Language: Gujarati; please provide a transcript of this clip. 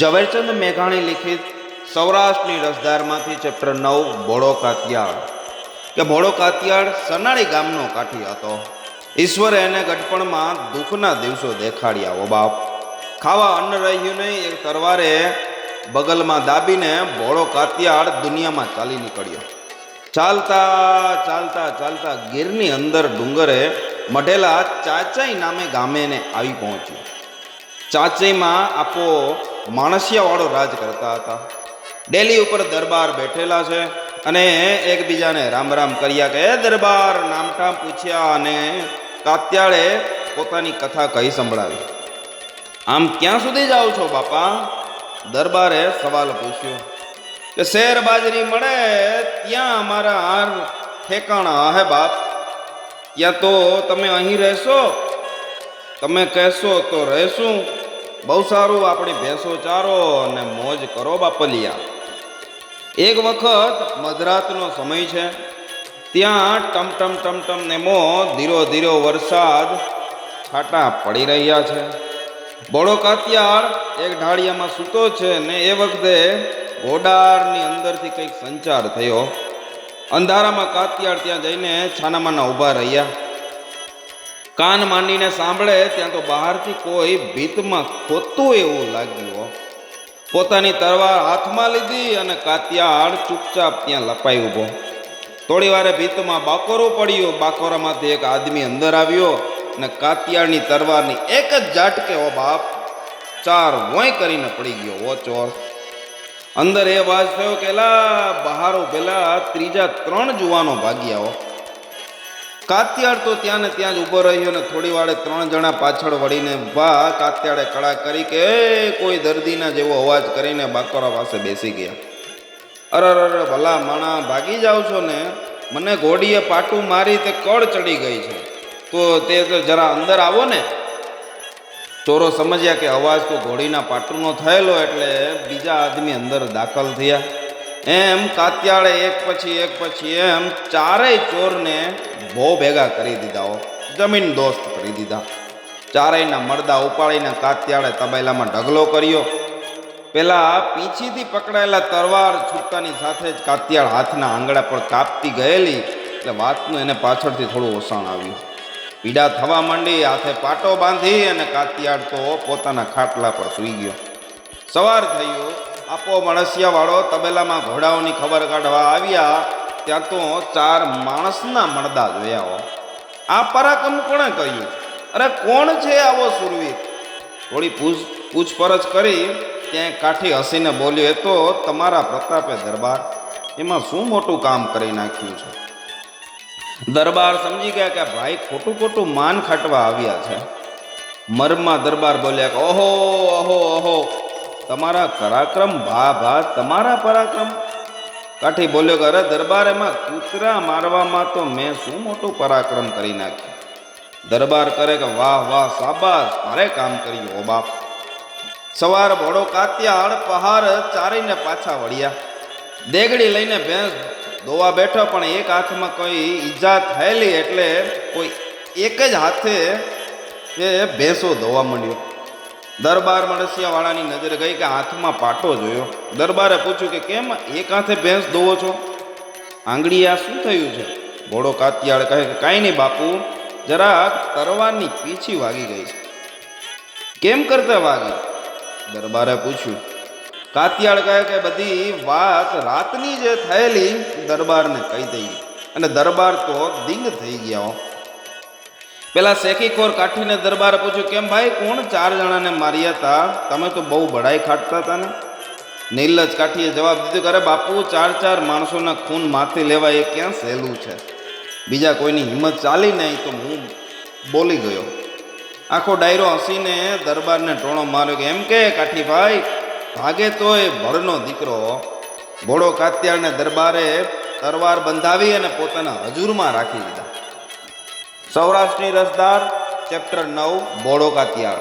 ઝવેરચંદ મેઘાણી લિખિત સૌરાષ્ટ્રની રસધારમાંથી ચેપ્ટર નવ, ભોળો કાતિયાળ. કે ભોળો કાતિયાળ સનાળી ગામનો કાઠી હતો. ઈશ્વરે એને ગઢપણમાં દુઃખના દિવસો દેખાડ્યા ઓ બાપ. ખાવા અન્ન રહ્યું નહીં, એક તરવારે બગલમાં દાબીને ભોળો કાતિયાળ દુનિયામાં ચાલી નીકળ્યો. ચાલતા ચાલતા ચાલતા ગીરની અંદર ડુંગરે મઢેલા ચાચાઈ નામે ગામેને આવી પહોંચ્યું. ચાચઈમાં આપો માણસિયાવાળો રાજ કરતા હતા. ડેલી ઉપર દરબાર બેઠેલા છે અને એકબીજાને રામ રામ કર્યા કે દરબાર, નામઠામ પૂછ્યા અને કાત્યાળે પોતાની કથા કહી સંભળાવી. આમ ક્યાં સુધી જાઓ છો બાપા? દરબારે સવાલ પૂછ્યો. કે શેર બાજરી મળે, ત્યાં અમારા હાર ઠેકાણા હે બાપ. ત્યાં તો તમે અહીં રહેશો. તમે કહેશો તો રહેશું. બહુ સારું, આપણી ભેંસો ચારો અને મોજ કરો બાપલિયા. એક વખત મધરાતનો સમય છે, ત્યાં ટમટમ ટમટમ ને મો ધીરો ધીરો વરસાદ છાટા પડી રહ્યા છે. બોળો કાતિયાર એક ઢાળિયામાં સૂતો છે ને એ વખતે ઘોડારની અંદરથી કંઈક સંચાર થયો. અંધારામાં કાતિયાર ત્યાં જઈને છાનામાના ઊભા રહ્યા. કાન માંડીને સાંભળે ત્યાં તો બહારથી કોઈ ભીતમાં ખોતું એવું લાગ્યું. પોતાની તરવાર હાથમાં લીધી અને કાતિયાળ ચૂપચાપ ત્યાં લપાઈ ઊભો. થોડી વારે ભીતમાં બાકોરો પડ્યો. બાકોરામાંથી એક આદમી અંદર આવ્યો અને કાતિયાળની તરવારની એક જ ઝાટકે ઓ બાપ ચાર વોય કરીને પડી ગયો ઓ ચોર. અંદર એ વાજ થયો કે, લા, બહારો ઉભેલા ત્રીજા ત્રણ જુવાનો ભાગ્યા હો કાતિયાળ તો ત્યાં ને ત્યાં જ ઊભો રહ્યો ને થોડી વારે ત્રણ જણા પાછળ વળીને ઊભા કાત્યાળે કડા કરી કે કોઈ દર્દીના જેવો અવાજ કરીને બાકોરા પાસે બેસી ગયા. અરે અરે ભલા માણા, ભાગી જાઓ છો ને? મને ઘોડીએ પાટું મારી તે કળ ચડી ગઈ છે. તો તે જરા અંદર આવો ને. ચોરો સમજ્યા કે અવાજ તો ઘોડીના પાટુનો થયેલો એટલે બીજા આદમી અંદર દાખલ થયા. એમ કાત્યાળે એક પછી એક પછી એમ ચારેય ચોરને ભો ભેગા કરી દીધા હો. જમીન દોસ્ત કરી દીધા. ચારેયના મરદા ઉપાડીને કાત્યાળે તબેલામાં ઢગલો કર્યો. પેલા પીછીથી પકડાયેલા તરવાર છૂટતાની સાથે જ કાત્યાળ હાથના આંગળા પર કાપતી ગયેલી. એટલે વાતનું એને પાછળથી થોડું ઓસાણ આવ્યું. પીડા થવા માંડી, હાથે પાટો બાંધી અને કાત્યાળ તો પોતાના ખાટલા પર સૂઈ ગયો. સવાર થયું. આપો મણસિયાવાળો, તબેલામાં ઘોડાઓની ખબર કાઢવા આવ્યા, ત્યાં તો ચાર માણસના મળદા જોયા આ પરાક્રમ કોણે કહ્યું અરે કોણ છે આવો સુરવીર? થોડી પૂછ, પૂછપરછ કરી, ત્યાં કાઠી હસીને બોલ્યો, એ તો તમારા પ્રતાપે દરબાર. એમાં શું મોટું કામ કરી નાખ્યું છે? દરબાર સમજી ગયા કે ભાઈ ખોટું ખોટું માન ખાટવા આવ્યા છે. મરમાં દરબાર બોલ્યા કે, ઓહો ઓહો ઓહો તમારા પરાક્રમ, ભા ભા, તમારા પરાક્રમ. કાઠી બોલ્યો કે, અરે દરબાર એમાં કૂતરા મારવામાં તો મેં શું મોટું પરાક્રમ કરી નાખ્યું? દરબાર કરે કે, વાહ વાહ સાબાસ મારે કામ કર્યું, ઓ બાપ. સવાર ભોળો કાત્યાળ પહાડ ચારીને પાછા વળ્યા. દેગડી લઈને ભેંસ દોવા બેઠો, પણ એક હાથમાં કોઈ ઈજા થયેલી એટલે કોઈ એક જ હાથે એ ભેંસો ધોવા માંડ્યો. દરબાર મણસિયાવાળાની નજર ગઈ કે હાથમાં પાટો જોયો. દરબારે પૂછ્યું કે કેમ એક હાથે ભેંસ ધોવો છો? આંગળી આ શું થયું છે? ઘોડો કાતિયાળ કહે કે કાંઈ નહીં બાપુ જરાક તરવારની પીછી વાગી ગઈ છે. કેમ કરતા વાગી? દરબારે પૂછ્યું. કાતિયાળ કહે કે બધી વાત રાતની જે થયેલી, દરબારને કહી દઈ અને દરબાર તો દિંગ થઈ ગયા. પેલા શેખીખોર કાઠીને દરબારે પૂછ્યું, કેમ ભાઈ, કોણ ચાર જણાને માર્યા હતા તમે તો બહુ બડાઈ ખાટતા હતા ને. નીલજ કાઠીએ જવાબ દીધો કે, અરે બાપુ, ચાર ચાર માણસોના ખૂન માથે લેવા એ ક્યાં સહેલું છે? બીજા કોઈની હિંમત ચાલી નહીં તો હું બોલી ગયો. આખો ડાયરો હસીને દરબારને ટોણો માર્યો કે, એમ કે કાઠીભાઈ ભાગે તોય ભરનો દીકરો. ઘોડો કાત્યાળને દરબારે તરવાર બંધાવી અને પોતાના હજુરમાં રાખી લીધા. સૌરાષ્ટ્રની રસદાર ચેપ્ટર નવ બોડો કાતિયાળ